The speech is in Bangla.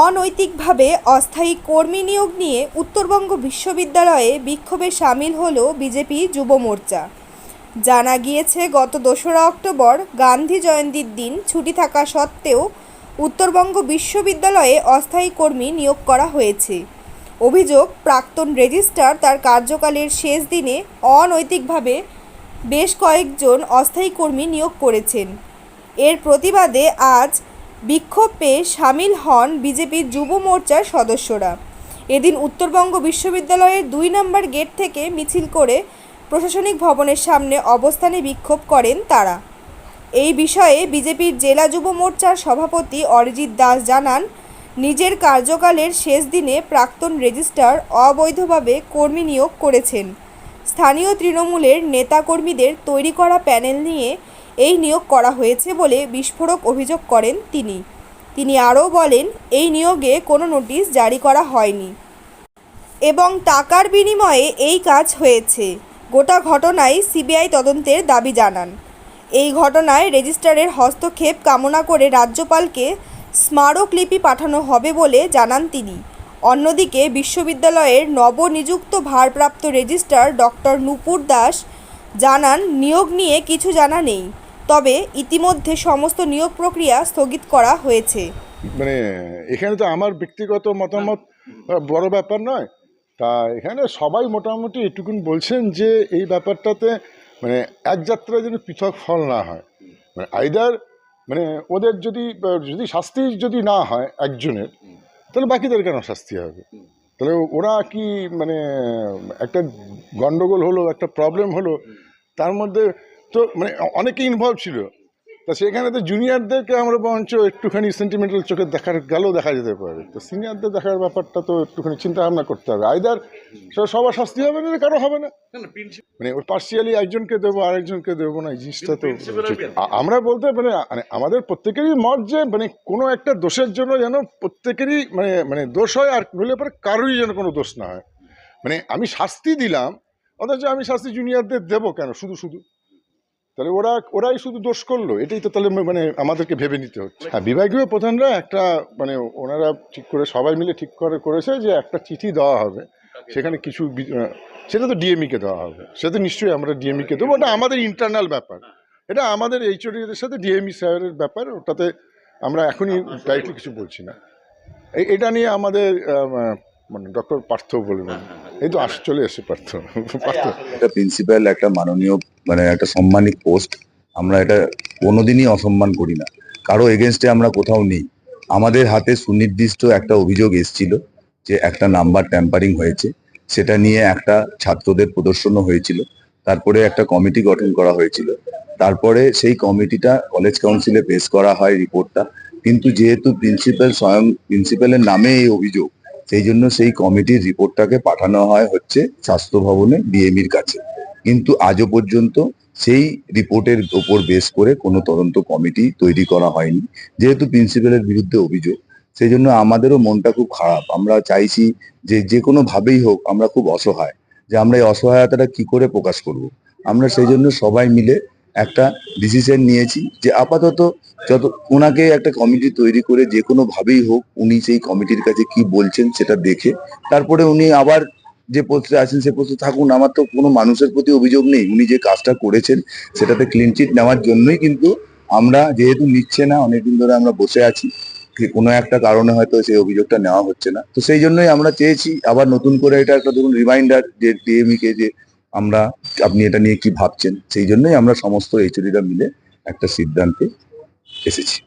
অনৈতিকভাবে অস্থায়ী কর্মী নিয়োগ নিয়ে উত্তরবঙ্গ বিশ্ববিদ্যালয়ে বিক্ষোভে সামিল হল বিজেপি যুব মোর্চা। জানা গিয়েছে, গত দোসরা অক্টোবর গান্ধী জয়ন্তীর দিন ছুটি থাকা সত্ত্বেও উত্তরবঙ্গ বিশ্ববিদ্যালয়ে অস্থায়ী কর্মী নিয়োগ করা হয়েছে। অভিযোগ, প্রাক্তন রেজিস্ট্রার তার কার্যকালের শেষ দিনে অনৈতিকভাবে বেশ কয়েকজন অস্থায়ী কর্মী নিয়োগ করেছেন। এর প্রতিবাদে আজ বিক্ষোভ পেয়ে সামিল হন বিজেপির যুব মোর্চার সদস্যরা। এদিন উত্তরবঙ্গ বিশ্ববিদ্যালয়ের দুই নম্বর গেট থেকে মিছিল করে প্রশাসনিক ভবনের সামনে অবস্থানে বিক্ষোভ করেন তারা। এই বিষয়ে বিজেপির জেলা যুব মোর্চার সভাপতি অরিজিৎ দাস জানান, নিজের কার্যকালের শেষ দিনে প্রাক্তন রেজিস্ট্রার অবৈধভাবে কর্মী নিয়োগ করেছেন। স্থানীয় তৃণমূলের নেতাকর্মীদের তৈরি করা প্যানেল নিয়ে এই নিয়োগ করা হয়েছে বলে বিস্ফোরক অভিযোগ করেন তিনি। তিনি আরও বলেন, এই নিয়োগে কোনো নোটিশ জারি করা হয়নি এবং টাকার বিনিময়ে এই কাজ হয়েছে, গোটা ঘটনায় সিবিআই তদন্তের দাবি জানান। এই ঘটনায় রেজিস্ট্রারের হস্তক্ষেপ কামনা করে রাজ্যপালকে স্মারকলিপি পাঠানো হবে বলে জানান তিনি। অন্যদিকে বিশ্ববিদ্যালয়ের নবনিযুক্ত ভারপ্রাপ্ত রেজিস্ট্রার ডক্টর নূপুর দাস জানান, নিয়োগ নিয়ে কিছু জানা নেই। তবে ইতিমধ্যে সমস্ত নিয়োগ প্রক্রিয়া স্থগিত করা হয়েছে। মানে এখানে তো আমার ব্যক্তিগত মতামত বড় ব্যাপার নয়। তা এখানে সবাই মোটামুটি এটুকুন বলছেন যে, এই ব্যাপারটাতে মানে এক যাত্রায় যেন পৃথক ফল না হয়। মানে আইদার মানে ওদের যদি যদি শাস্তি যদি না হয় একজনের, তাহলে বাকিদের কেন শাস্তি হবে? তাহলে ওরা কি মানে একটা গন্ডগোল হলো, একটা প্রবলেম হলো, তার মধ্যে তো মানে অনেকে ইনভলভ ছিল। তা সেখানে তো জুনিয়রদেরকে আমরা বরঞ্চ একটুখানি সেন্টিমেন্টাল চোখে দেখার গেলেও দেখা যেতে পারে। তো সিনিয়রদের দেখার ব্যাপারটা তো একটুখানি চিন্তা ভাবনা করতে হবে। আইদার সবার শাস্তি হবে না কারও হবে না। মানে ওই পার্সিয়ালি একজনকে দেবো আরেকজনকে দেবো না এই জিনিসটা তো আমরা বলতে মানে মানে আমাদের প্রত্যেকেরই মত যে মানে কোনো একটা দোষের জন্য যেন প্রত্যেকেরই মানে মানে দোষ হয় আর নইলে পরে কারোরই যেন কোনো দোষ না হয়। মানে আমি শাস্তি দিলাম অথচ আমি শাস্তি জুনিয়রদের দেবো কেন? শুধু শুধু। তাহলে ওরা, ওরাই শুধু দোষ করল, এটাই তো তাহলে মানে আমাদেরকে ভেবে নিতে হচ্ছে। হ্যাঁ বিভাগীয় প্রধানরা একটা মানে ওনারা ঠিক করে, সবাই মিলে ঠিক করে, করেছে যে একটা চিঠি দেওয়া হবে। সেখানে কিছু সেটা তো ডিএমইকে দেওয়া হবে। সেটা নিশ্চয়ই আমরা ডিএমইকে দেবো। ওটা আমাদের ইন্টারনাল ব্যাপার। এটা আমাদের এইচওডিদের সাথে ডিএমই স্যারের ব্যাপার, ওটাতে আমরা এখনই ডাইরেক্টলি কিছু বলছি না। এটা নিয়ে আমাদের মানে ডক্টর পার্থ বলবেন এই তো চলে এসে পার্থ একটা প্রিন্সিপাল একটা মাননীয় মানে একটা সম্মানিত পোস্ট আমরা এটা কোনোদিনই অসম্মান করি না। কারও এগেনস্টে আমরা কোথাও নেই। আমাদের হাতে সুনির্দিষ্ট একটা অভিযোগ এসেছিল যে একটা নাম্বার ট্যাম্পারিং হয়েছে। সেটা নিয়ে একটা ছাত্রদের প্রদর্শনও হয়েছিল। তারপরে একটা কমিটি গঠন করা হয়েছিল। তারপরে সেই কমিটিটা কলেজ কাউন্সিলে পেশ করা হয় রিপোর্টটা কিন্তু যেহেতু প্রিন্সিপাল স্বয়ং প্রিন্সিপালের নামে এই অভিযোগ সেই জন্য সেই কমিটির রিপোর্টটাকে পাঠানো হয় হচ্ছে স্বাস্থ্য ভবনে ডিএমির কাছে। কিন্তু আজও পর্যন্ত সেই রিপোর্টের ওপর বেস করে কোনো তদন্ত কমিটি তৈরি করা হয়নি। যেহেতু প্রিন্সিপালের বিরুদ্ধে অভিযোগ, সেই জন্য আমাদেরও মনটা খুব খারাপ। আমরা চাইছি যে যে কোনো ভাবেই হোক আমরা খুব অসহায়, যে আমরা এই অসহায়তাটা কি করে প্রকাশ করব। আমরা সেই জন্য সবাই মিলে একটা ডিসিশন নিয়েছি যে আপাতত যত, ওনাকে একটা কমিটি তৈরি করে যে কোনো ভাবেই হোক উনি সেই কমিটির কাছে কি বলছেন সেটা দেখে, তারপরে উনি আবার যে পোস্টে আছেন সে পোস্টে থাকুন, আমার তো কোনো মানুষের প্রতি অভিযোগ নেই, উনি যে কাজটা করেছেন সেটাতে ক্লিনচিট নেওয়ার জন্যই কিন্তু আমরা যেহেতু নিচ্ছে না, অনেকদিন ধরে আমরা বসে আছি কোনো একটা কারণে হয়তো সেই অভিযোগটা নেওয়া হচ্ছে না। তো সেই জন্যই আমরা চেয়েছি আবার নতুন করে এটা একটা ধরুন রিমাইন্ডার যে ডিএমই কে যে আমরা আপনি এটা নিয়ে কি ভাবছেন? সেই জন্যই আমরা সমস্ত এইচডিরা মিলে একটা সিদ্ধান্তে এসেছি।